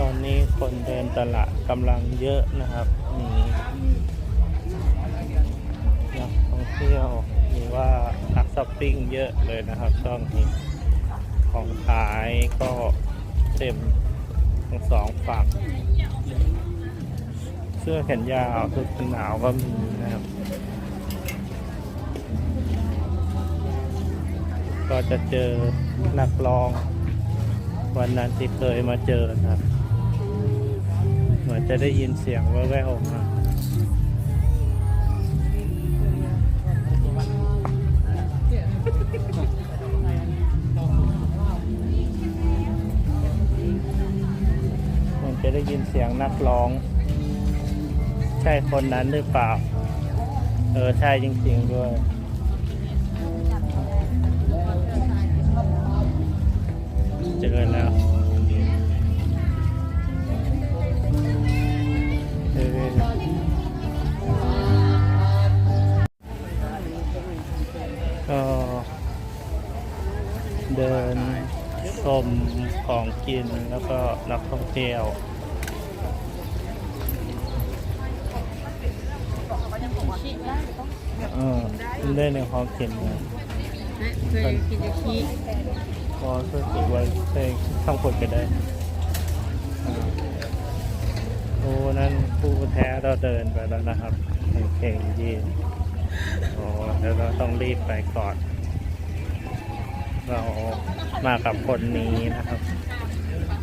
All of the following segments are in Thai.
ตอนนี้คนเดินตลาดกำลังเยอะนะครับ มีนักท่องเที่ยวหรือว่านักช้อปปิ้งเยอะเลยนะครับช่วงนี้ของขายก็เต็มทั้งสองฝั่ง เสื้อแขนยาวชุดกันหนาวก็มีนะครับ ก็จะเจอนักร้องวันนั้นที่เคยมาเจอนะครับ จะได้ยินเสียงแว่วๆมาเหมันจะได้ยินเสียงนักร้อง ใช่คนนั้นหรือเปล่า เออ ใช่จริง ๆ ด้วย มของกินแล้วก็นักท่องเที่ยวเออได้ในของกินนะเคยกินอาชีพอรู้สึกว่าเคยท่องผลไปได้อ่าโอ้นั่นผู้แท้เราเดินไปแล้วนะครับเก่งยีนโอ้เดี๋ยวเราต้องรีบไปก่อน เรามากับคนนี้นะครับ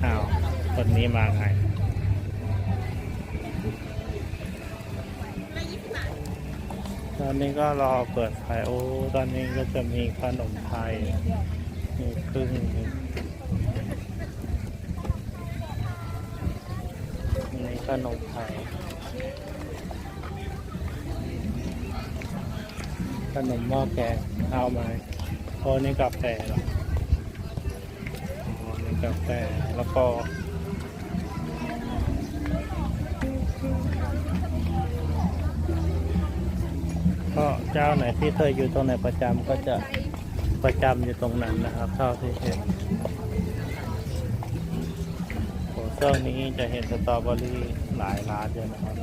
อ้าว คนนี้มาไงตอนนี้ก็รอเปิดไฟโอ้ ตอนนี้ก็จะมีขนมไทย มีครึ่งนึงมีขนมไทย ขนมหม้อแกงเอาไหม โอ้นี่กาแฟเหรออ๋อนี่กาแฟแล้วก็ก็เจ้าไหนที่เคยอยู่ตรงไหนประจำก็จะประจำอยู่ตรงนั้นนะครับเท่าที่เห็นโอ้ช่วงนี้จะเห็นสตรอเบอรี่หลายร้านเลยนะครับ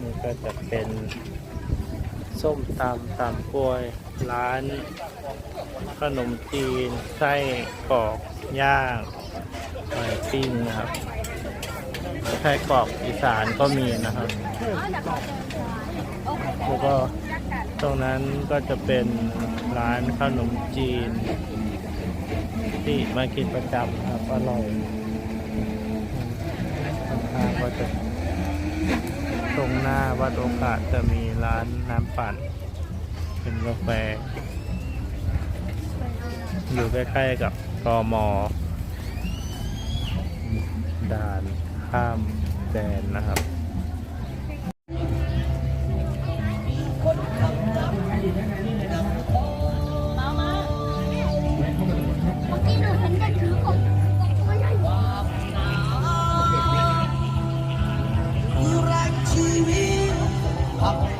นี่ก็จะเป็นส้มตำตำกล้วย ร้าน ขนมจีน ไส้กรอกย่างไข่ปิ้งนะครับ ไส้กรอกอีสานก็มีนะครับ แล้วก็ตรงนั้นก็จะเป็นร้านขนมจีน ที่มากินประจำครับอร่อยข้างก็จะตรงหน้าวัดโอกาสจะมีร้านน้ำปั่น เป็นกาแฟ อยู่ใกล้ๆกับกมด่านข้ามแดนนะครับแ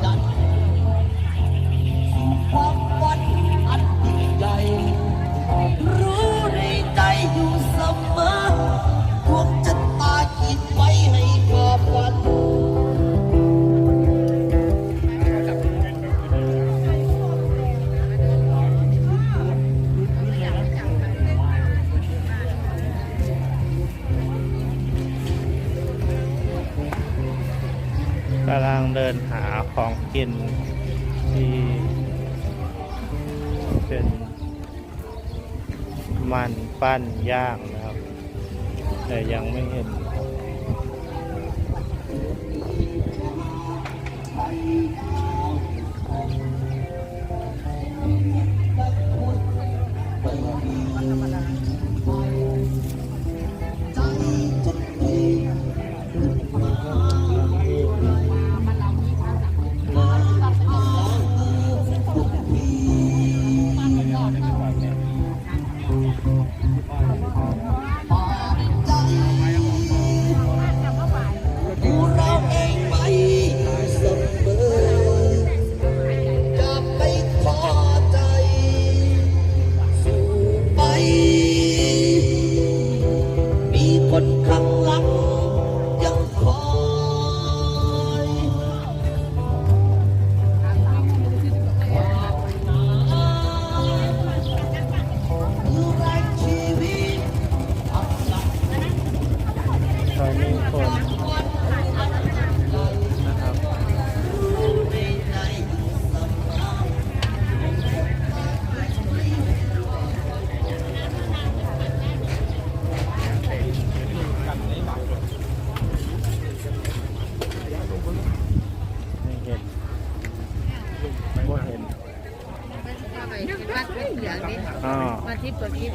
เดินหาของกินที่เป็นมันปั้นย่างนะครับ แต่ยังไม่เห็นธรรมดา คนข้างหลัง คลิปตัวคลิป